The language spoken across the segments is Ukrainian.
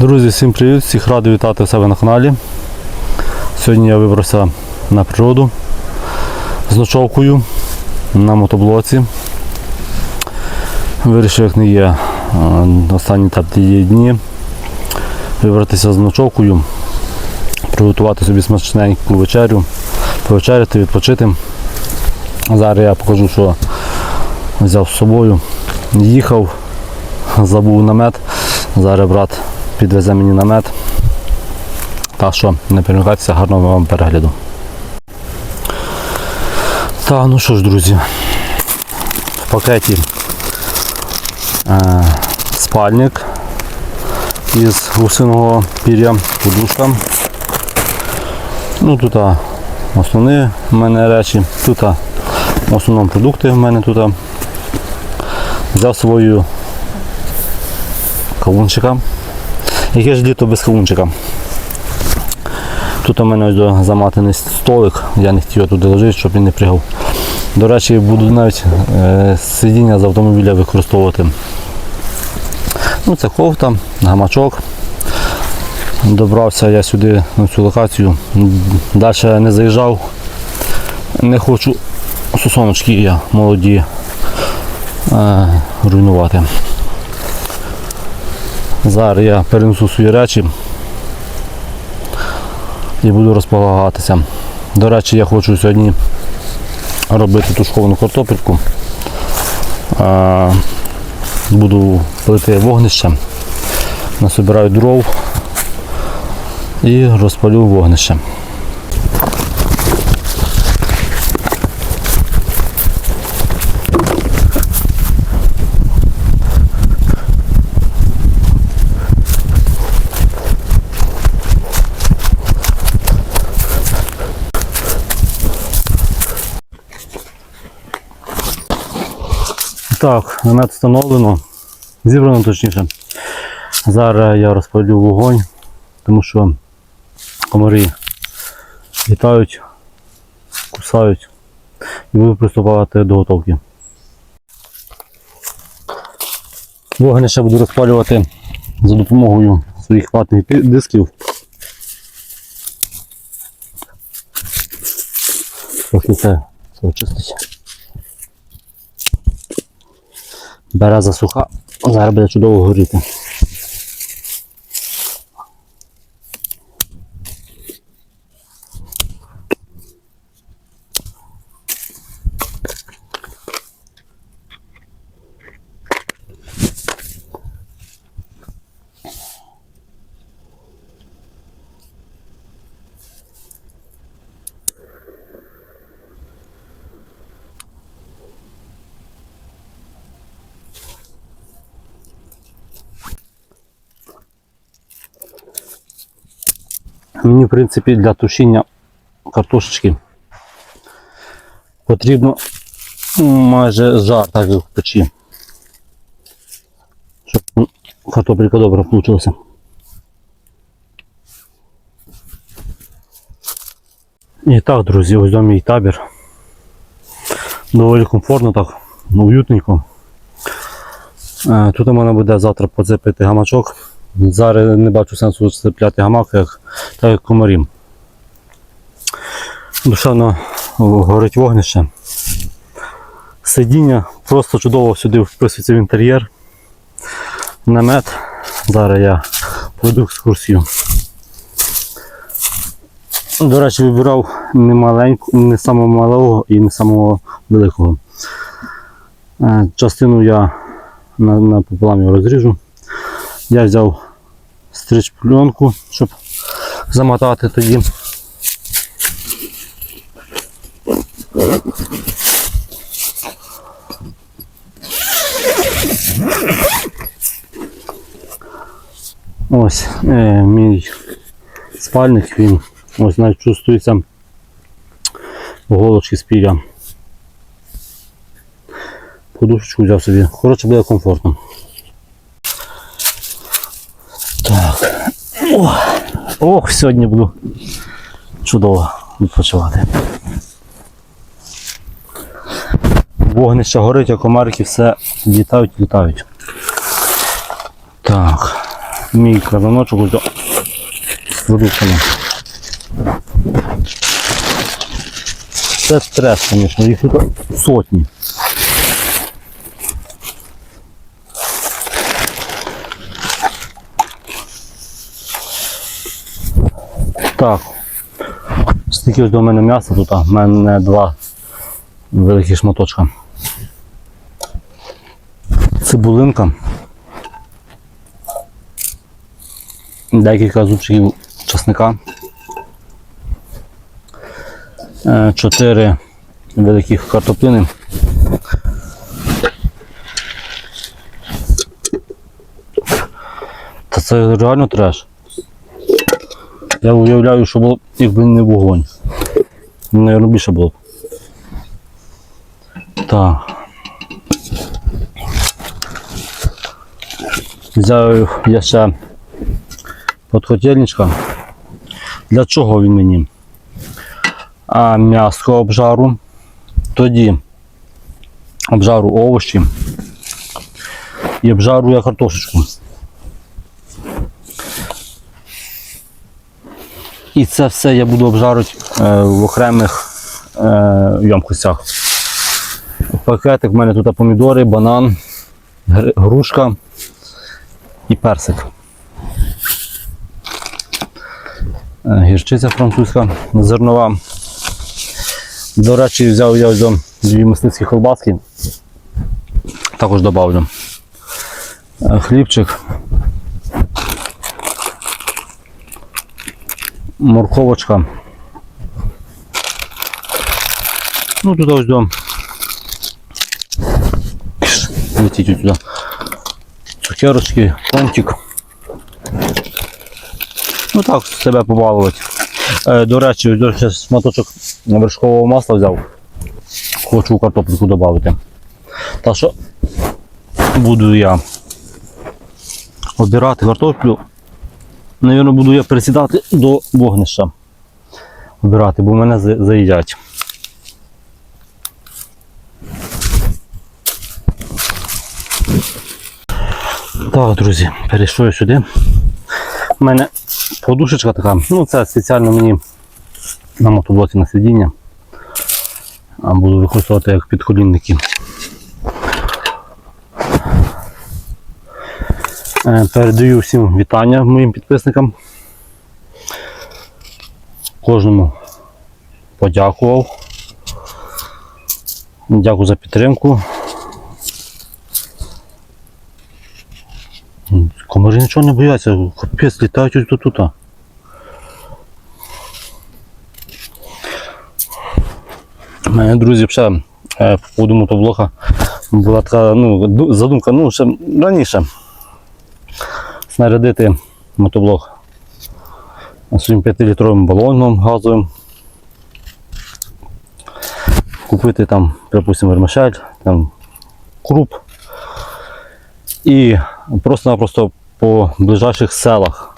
Друзі, всім привіт! Всіх радий вітати себе на каналі. Сьогодні я вибрався на природу з ночовкою на мотоблоці. Вирішив, як не є е, останні теплі дні, вибратися з ночовкою, приготувати собі смачненьку вечерю, повечеряти, відпочити. Зараз я покажу, що взяв з собою. Їхав, забув намет. Зараз брат підвезе мені намет. Так що не перемикайтеся, гарного вам перегляду. Так, ну що ж, друзі, в пакеті е, спальник із гусиного пір'я, подушка. Ну тут основні в мене речі, тут в основному продукти в мене тут. Взяв свою кавунчика. Яке ж літо без кавунчика. Тут у мене ось до- заматаний столик, я не хотів туди лежити, щоб він не пригав. До речі, буду навіть е, сидіння з автомобіля використовувати. Ну, це кофта, гамачок. Добрався я сюди на цю локацію. Далі не заїжджав. Не хочу сосоночки я молоді е, руйнувати. Зараз я перенесу свої речі і буду розполагатися. До речі, я хочу сьогодні робити тушковану картопельку. Буду палити вогнище, насобираю дров і розпалю вогнище. Так, намет встановлено, зібрано точніше. Зараз я розпалю вогонь, тому що комарі літають, кусають і буду приступати до готовки. Вогнище буду розпалювати за допомогою своїх ватних дисків. Трохи це, це очистить. Береза суха, зараз буде чудово горіти. Принципі, для тушіння картошечки потрібно майже жар, так в печі. Щоб картопелька добре вийшла. І так, друзі, ось до мій табір. Доволі комфортно так, уютненько. Е, Тут у мене буде завтра поцепити гамачок. Зараз не бачу сенсу цепляти гамак, як, так як комарім. Душевно горить вогнище. Сидіння просто чудово сюди вписується в інтер'єр. Намет. Зараз я пройду екскурсію. До речі, вибирав не маленьку, не самого малого і не самого великого. Е, Частину я на, напополам його розріжу. Я взяв стрич пленку, щоб замотати тоді. Ось е, мій спальник, він ось навіть чувствується голочки з піря. Подушечку взяв собі. Коротше, буде комфортно. Так. О, ох, сьогодні буду чудово відпочивати. Вогнище горить, а комарики все літають, літають. Так. мій казаночок ось до-. Це треш, звісно, їх тут сотні. Так. Стільки ось до мене м'яса тут, а в мене два великі шматочка. Цибулинка. Декілька зубчиків часника. Е, Чотири великих картоплини. Та це реально треш. Я уявляю, що було б, якби не вогонь. Наверно, більше було б. Так. Взяв я ще подхотельничка. Для чого він мені? А м'ясо обжару. Тоді обжару овочі. І обжару я картошечку. І це все я буду обжарити е, в окремих е, ємкостях. Пакетик в мене тут помідори, банан, грушка і персик. Е, Гірчиця французька, зернова. До речі, взяв я ось дві мисливські колбаски. Також додавлю. Е, Хлібчик. Морковочка. Ну, тут ось до. Летіть сюди. Цукерочки, пончик. Ну так, себе побалувати. Е, до речі, ось ще шматочок вершкового масла взяв. Хочу картоплю додати. Так що буду я обирати картоплю. Навірно, буду я присідати до вогнища. Обирати, бо мене заїдять. Так, друзі, перейшов я сюди. У мене подушечка така, ну це спеціально мені на мотоблоці на сидіння. А буду використовувати як підколінники. Передаю всім вітання моїм підписникам. Кожному подякував. Дякую за підтримку. Комарі нічого не бояться, капець, літають до тут. У мене, друзі, ще е, по поводу мотоблока була така ну, задумка, ну, ще раніше снарядити мотоблок своїм 5-літровим балоном газовим. Купити там, припустимо, вермишель, там круп. І просто-напросто по ближайших селах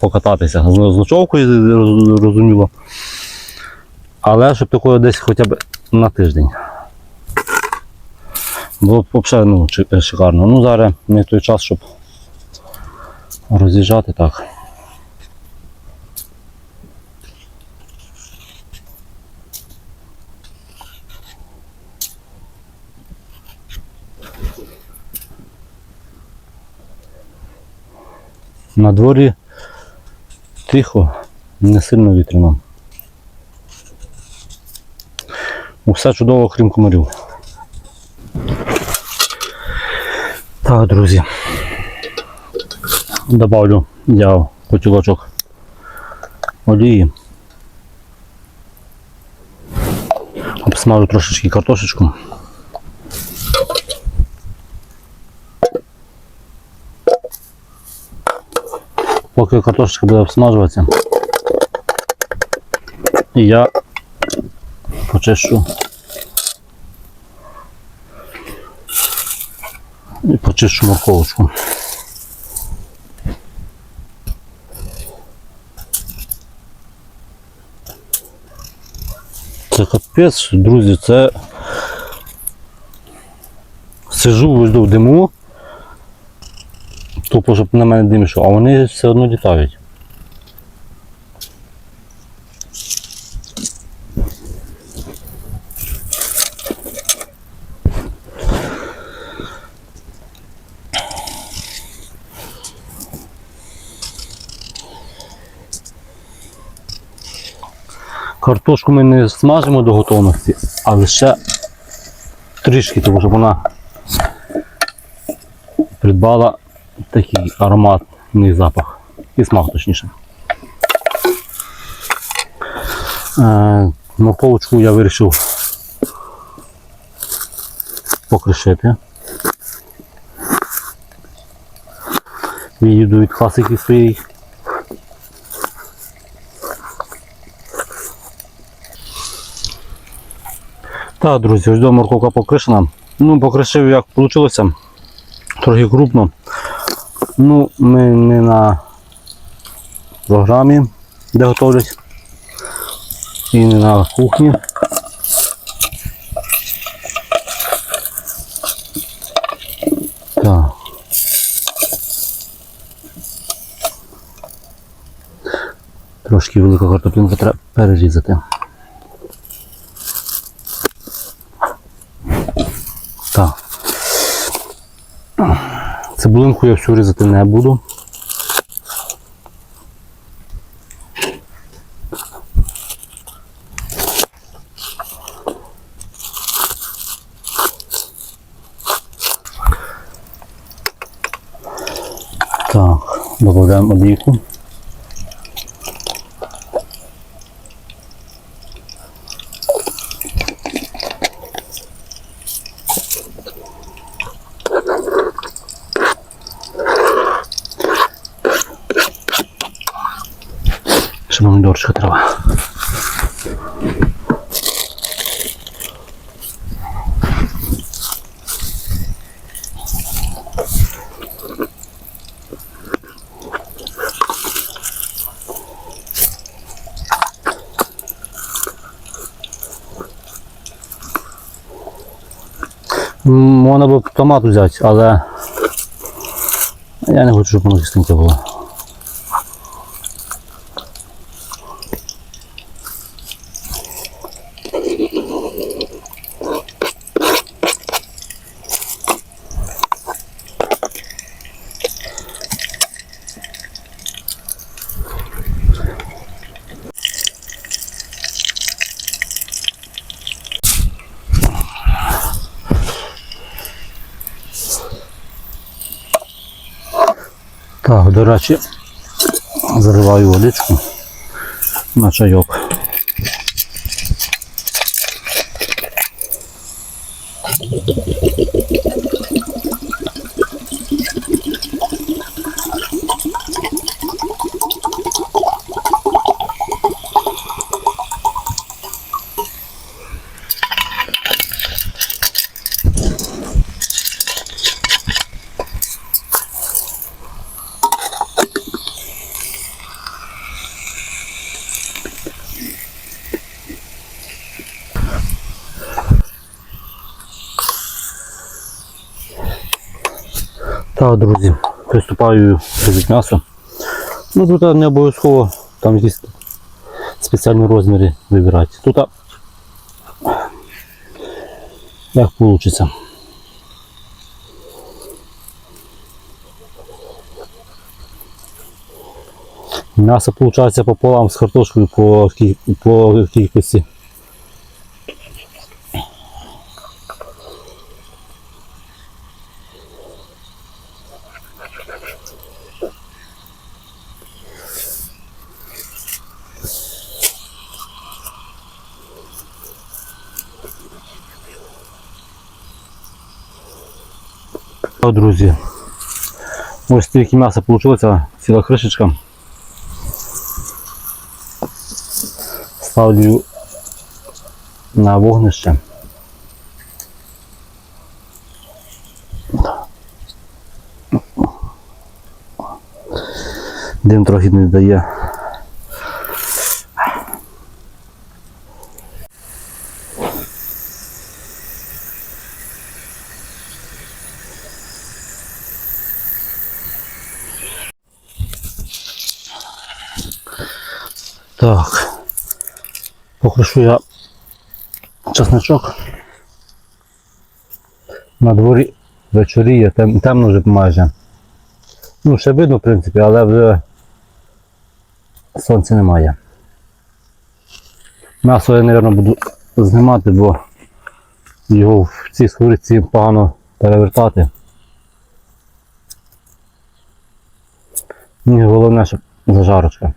покататися. З ночовкою роз- розуміло. Але щоб такого десь хоча б на тиждень. Було б взагалі ну, шикарно. Ну зараз не той час, щоб роз'їжджати так. На дворі тихо, не сильно вітряно. Усе чудово, крім комарів. Так, друзі. Добавлю я котілочок олії. Обсмажу трошечки картошечку. Поки картошечка буде обсмажуватися, я почищу і почищу морковочку. Капець, друзі, це сижу в диму. Тупо, щоб на мене дим йшов, а вони все одно літають. Картошку ми не смажимо до готовності, а лише трішки, тому щоб вона придбала такий ароматний запах і смак точніше. Е, морковочку я вирішив покришити. Відійду від класики своєї. Так, друзі, ось до морковка покришена. Ну, покришив як вийшло. Трохи крупно. Ну, ми не на програмі, де готовлять. І не на кухні. Так. Трошки велика картоплинка треба перерізати. Цибулинку я всю різати не буду. Так, додаємо олійку. Ще помідорчика треба. М, Можна б томат взяти, але я не хочу, щоб воно кисленьке було. Так, до речі, заливаю водичку на чайок. Так, друзі, приступаю до м'ясо. Ну тут не обов'язково там якісь спеціальні розміри вибирати. Тут як вийде. М'ясо виходить пополам з картошкою по, по кількості. Друзі. Ось тільки м'ясо вийшло, ціла кришечка. Ставлю на вогнище. Дим трохи не дає. Так. Покришу я чесночок. На дворі вечоріє, тем, темно вже майже. Ну, ще видно, в принципі, але вже сонця немає. М'ясо я, мабуть, буду знімати, бо його в цій сковорідці погано перевертати. Мені головне, щоб зажарочка.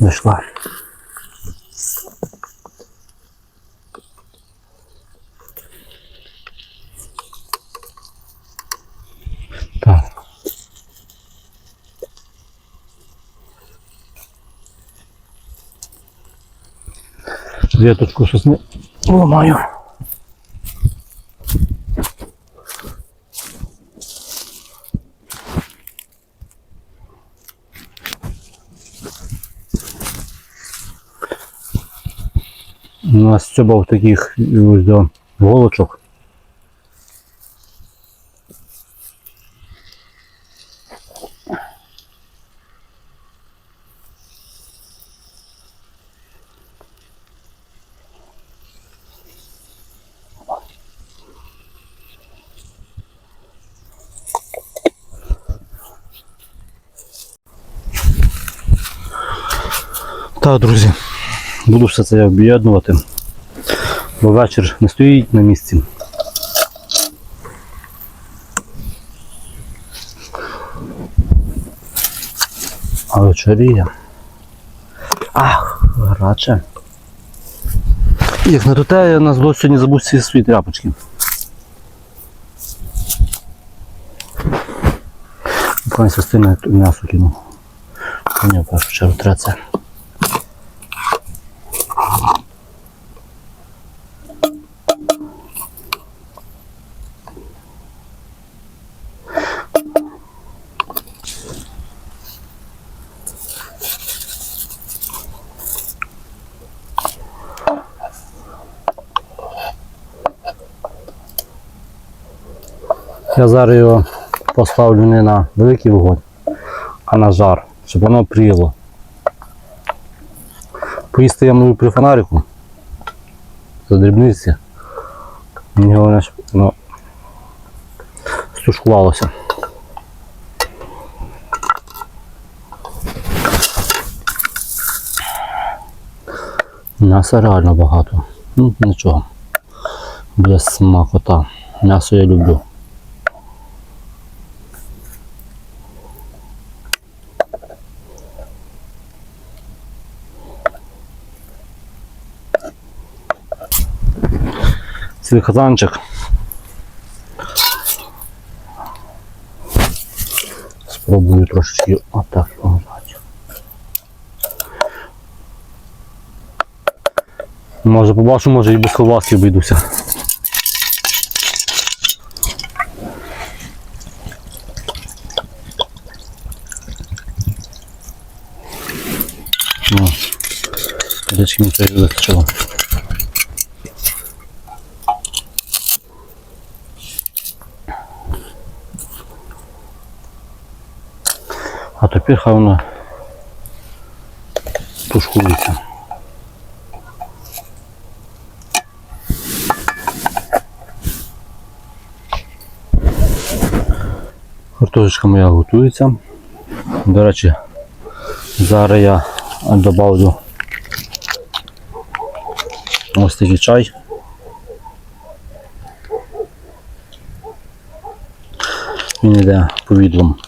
Вийшла. Так. Веточку ламаю. У цьобав таких ось до голочок. Так, друзі, буду все це об'єднувати, бо вечір не стоїть на місці. А вечоріє. Ах, гаряче. Як не до те, я на зло сьогодні забув всі свої тряпочки. Пані Сестина м'ясо кинув. Мені в першу чергу треба. Я зараз його поставлю не на великий вогонь, а на жар, щоб воно пріло. Поїсти я можу при фонарику. За дрібниці. Мені головне, щоб воно стушкувалося. М'яса реально багато. Ну, нічого. Буде смакота. М'ясо я люблю. Цей казанчик. Спробую трошечки отак його. Може побачу, може і без колбаски обійдуся. Речки це вистачило. Тепер хай воно тушкується. Картошечка моя готується. До речі, зараз я добавлю ось такий чай. Він йде повідлом.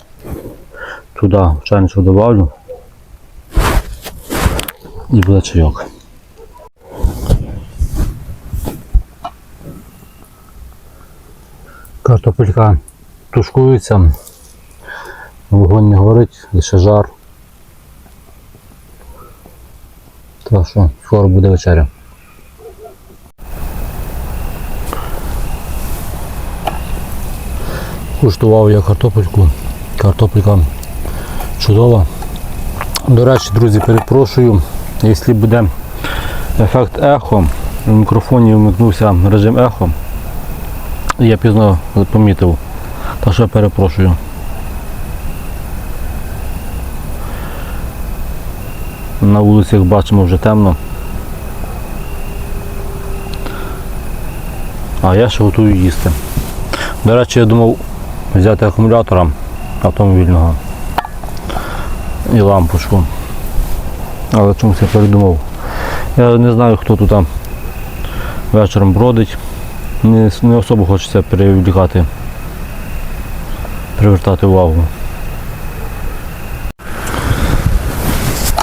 Туди чайничок добавлю і буде чайок. Картопелька тушкується, вогонь не горить, лише жар. Так що скоро буде вечеря. Куштував я картопельку. Картопелька чудова. До речі, друзі, перепрошую, якщо буде ефект ехо, в мікрофоні вмикнувся режим ехо. Я пізно помітив. Так що перепрошую. На вулиці, як бачимо, вже темно. А я ще готую їсти. До речі, я думав взяти акумулятора автомобільного і лампочку. Але чомусь я передумав. Я не знаю, хто тут там вечором бродить. Не, не особо хочеться привлікати, привертати увагу.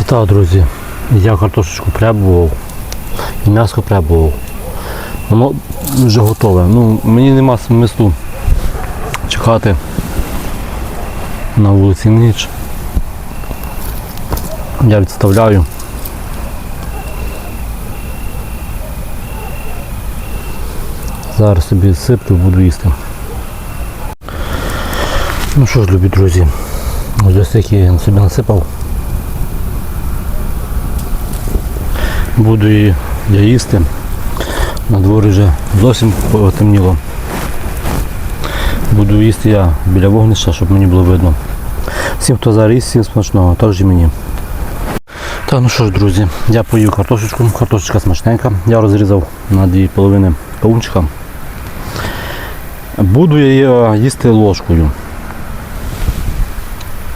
І так, друзі, я картошечку пребував і м'ясо пребував. Воно вже готове. Ну, мені нема смислу чекати на вулиці ніч. Я відставляю. Зараз собі сиплю, буду їсти. Ну що ж, любі друзі, ось ось я собі насипав. Буду її я їсти. На дворі вже зовсім потемніло. Буду їсти я біля вогнища, щоб мені було видно. Всім, хто зараз їсть, всім смачного, також і мені. Так, ну що ж, друзі, я поїв картошечку, картошечка смачненька. Я розрізав на дві половини кавунчика. Буду я її їсти ложкою.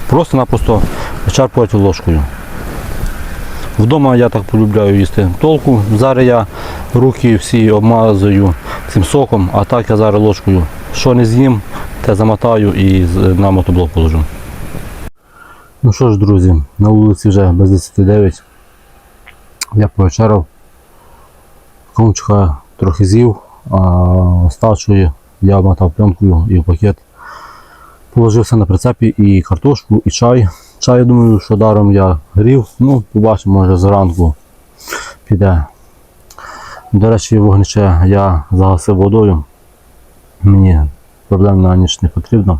Просто-напросто вичерпувати ложкою. Вдома я так полюбляю їсти толку. Зараз я руки всі обмазую цим соком, а так я зараз ложкою. Що не з'їм, те замотаю і на мотоблок положу. Ну що ж, друзі, на вулиці вже без 10.09. Я повечеряв. Комчика трохи з'їв, а я мотав пленкою і пакет. Положив все на прицепі і картошку, і чай. Чай, думаю, що даром я грів. Ну, побачимо, може зранку піде. До речі, вогнище я загасив водою. Мені проблем на ніч не потрібно.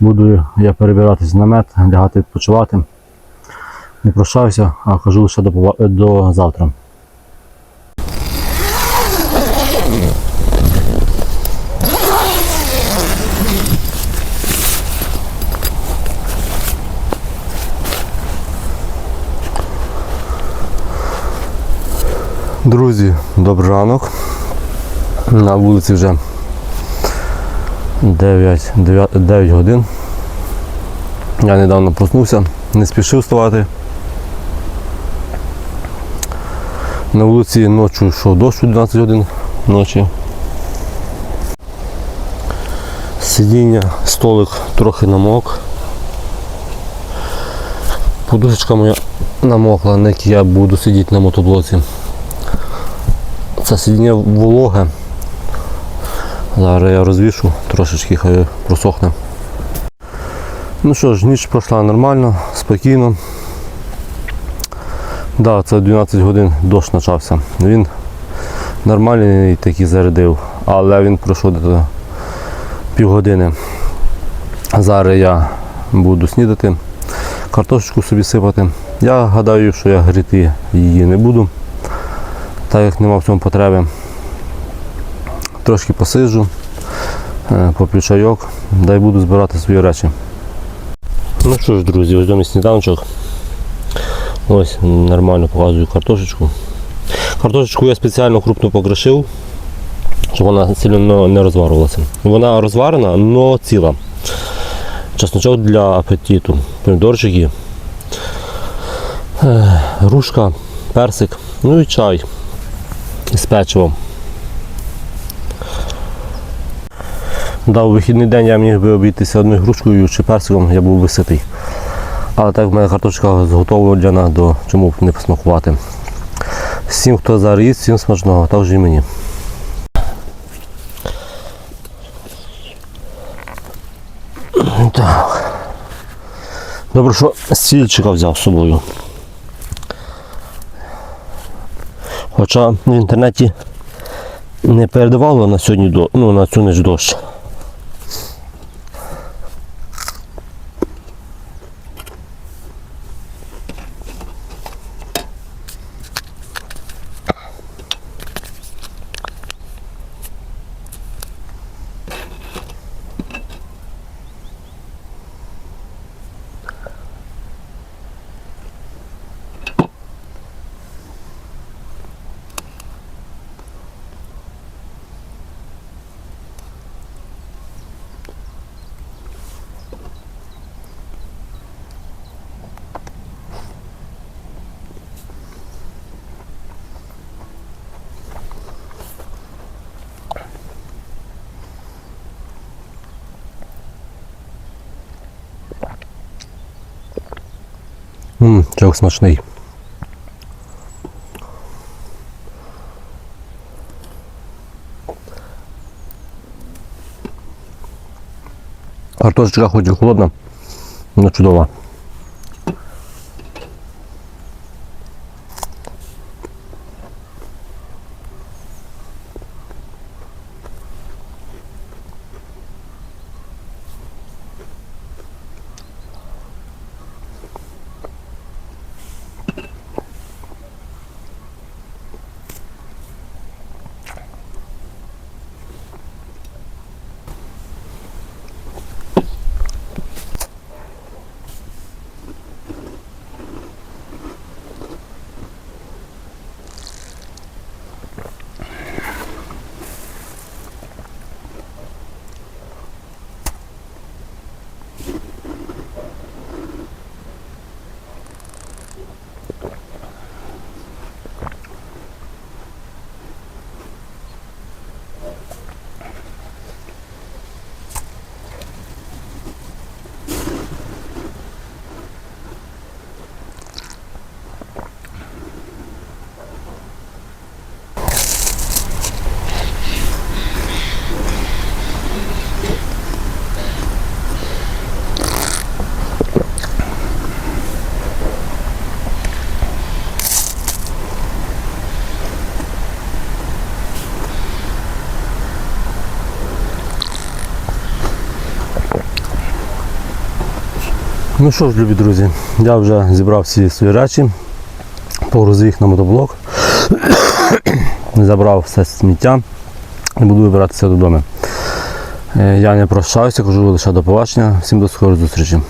Буду я перебиратись в намет, лягати відпочивати. Не прощаюся, а кажу лише до, до завтра. Друзі, добрий ранок. На вулиці вже 9, 9, 9 годин. Я недавно проснувся, не спішив вставати. На вулиці ночі йшов дощ у 12 годин ночі. Сидіння, столик трохи намок. Подушечка моя намокла, на якій я буду сидіти на мотоблоці. Це сидіння вологе. Зараз я розвішу, трошечки хай просохне. Ну що ж, ніч пройшла нормально, спокійно. Да, це 12 годин дощ почався. Він нормальний такий зарядив, але він пройшов до півгодини. Зараз я буду снідати, картошечку собі сипати. Я гадаю, що я гріти її не буду, так як нема в цьому потреби. Трошки посиджу, е, поп'ю чайок, дай буду збирати свої речі. Ну що ж, друзі, ось до сніданочок. Ось нормально показую картошечку. Картошечку я спеціально крупно покришив, щоб вона сильно не розварювалася. Вона розварена, але ціла. Чесночок для апетиту, помідорчики, е, грушка, персик, ну і чай з печивом. Да, у вихідний день я міг би обійтися одною грушкою чи персиком, я був би ситий. Але так в мене картошка зготовлена до чому б не посмакувати. Всім, хто зараз їсть, всім смачного, також і мені. Так. Добре, що стільчика взяв з собою. Хоча в інтернеті не передавало на сьогодні ну, на цю ніч дощ. Ммм, чок смачний. Картошечка хоч і холодна, але чудова. Ну що ж, любі друзі, я вже зібрав всі свої речі, погрузив їх на мотоблок, забрав все сміття і буду вибиратися додому. Е, Я не прощаюся, кажу лише до побачення. Всім до скорої зустрічі.